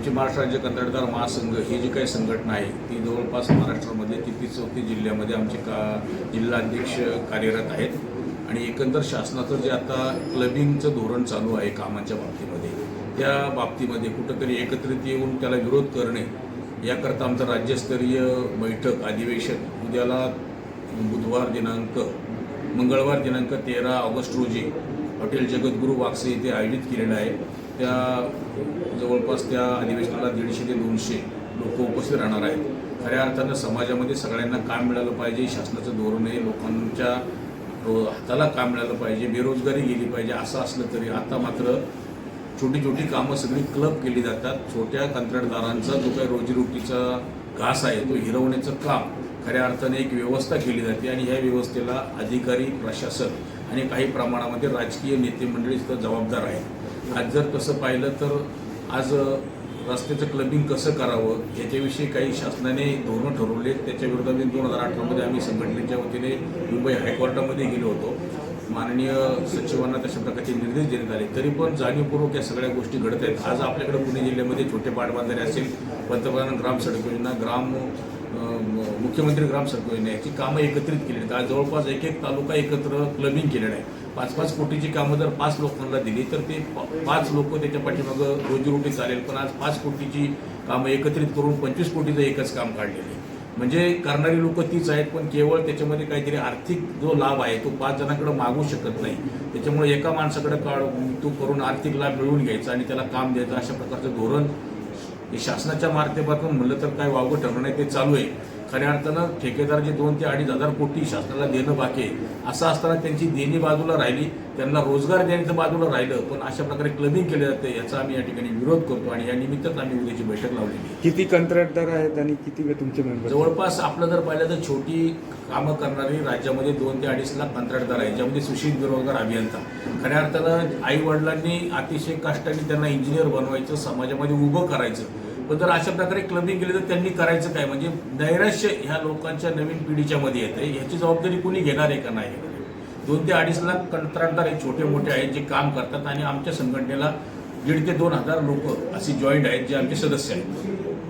आमची महाराष्ट्र राज्य कंत्राटदार महासंघ ही जी काही संघटना आहे ती जवळपास महाराष्ट्रामध्ये तेहतीस चौथी जिल्ह्यामध्ये आमचे का जिल्हाध्यक्ष कार्यरत आहेत. आणि एकंदर शासनाचं जे आता क्लबिंगचं धोरण चालू आहे कामाच्या बाबतीमध्ये त्या बाबतीमध्ये कुठंतरी एकत्रित येऊन त्याला विरोध करणे याकरता आमचं राज्यस्तरीय बैठक अधिवेशन उद्याला बुधवार दिनांक मंगळवार दिनांक तेरा ऑगस्ट रोजी हॉटेल जगद्गुरू वाक्से येथे आयोजित केलेलं आहे. त्या जवळपास त्या अधिवेशनाला दीडशे ते दोनशे लोक उपस्थित राहणार आहेत. खऱ्या अर्थानं समाजामध्ये सगळ्यांना काम मिळालं पाहिजे शासनाचं धोरण आहे लोकांच्या रो- हाताला काम मिळालं पाहिजे बेरोजगारी गेली पाहिजे असं असलं तरी. आता मात्र छोटी छोटी कामं सगळी क्लब केली जातात. छोट्या कंत्राटदारांचा जो काही रोजीरोटीचा घास आहे तो हिरवण्याचं काम खऱ्या अर्थाने एक व्यवस्था केली जाते आणि ह्या व्यवस्थेला अधिकारी प्रशासन आणि काही प्रमाणामध्ये राजकीय नेते मंडळी सुद्धा जबाबदार आहेत. आज जर तसं पाहिलं तर आज रस्त्याचं क्लबिंग कसं करावं याच्याविषयी काही शासनाने धोरणं ठरवले त्याच्या विरोधात दोन हजार अठरामध्ये आम्ही संघटनेच्या वतीने मुंबई हायकोर्टामध्ये गेलो होतो. माननीय सचिवांना तशा प्रकारचे निर्देश देण्यात आले. तरी पण जाणीवपूर्वक या सगळ्या गोष्टी घडत आहेत. आज आपल्याकडे पुणे जिल्ह्यामध्ये छोटे पाटबंधारे असेल पंतप्रधान ग्राम सडक योजना ग्राम मुख्यमंत्री ग्राम योजना याची कामं एकत्रित केली आहेत. आज जवळपास एक एक तालुका एकत्र क्लबिंग केलेलं आहे. पाच पाच कोटीची कामं जर पाच लोकांना दिली तर ते पाच लोक त्याच्या पाठीमागं रोजीरोटी चालेल. पण आज पाच कोटीची कामं एकत्रित करून पंचवीस कोटीचं एकच काम काढलेलं आहे. म्हणजे करणारी लोक तीच आहेत पण केवळ त्याच्यामध्ये काहीतरी आर्थिक जो लाभ आहे तो पाच जणांकडे मागू शकत नाही. त्याच्यामुळे एका माणसाकडे काढ तो करून आर्थिक लाभ मिळवून घ्यायचा आणि त्याला काम द्यायचं अशा प्रकारचं धोरण हे शासनाच्या माध्यमातून म्हणलं तर काय वावगं ठरवणं आहे ते चालू आहे. खऱ्या अर्थानं ठेकेदार जे दोन ते अडीच हजार कोटी शासनाला देणं बाकी आहे असं असताना त्यांची देणी बाजूला राहिली त्यांना रोजगार देण्याचं बाजूला राहिलं पण अशा प्रकारे क्लबिंग केलं जातं याचा आम्ही या ठिकाणी विरोध करतो आणि या निमित्तच आम्ही उद्याची बैठक लावलेली आहे. किती कंत्राटदार आहेत आणि किती वे तुमचे मेंबर जवळपास आपलं जर पाहिलं तर छोटी कामं करणारी राज्यामध्ये दोन ते अडीच लाख कंत्राटदार आहे ज्यामध्ये सुशील बेरोजगार अभियंता. खऱ्या अर्थानं आई वडिलांनी अतिशय कष्टाने त्यांना इंजिनियर बनवायचं समाजामध्ये उभं करायचं. पण जर अशा प्रकारे क्लबिंग केली तर त्यांनी करायचं काय? म्हणजे नैराश्य ह्या लोकांच्या नवीन पिढीच्या मध्ये येते ह्याची जबाबदारी कुणी घेणार आहे का नाही? दोन ते अडीच लाख कंत्राटदार हे छोटे मोठे आहेत जे काम करतात आणि आमच्या संघटनेला दीड ते दोन हजार लोक अशी जॉईंट आहेत जे आमचे सदस्य आहेत.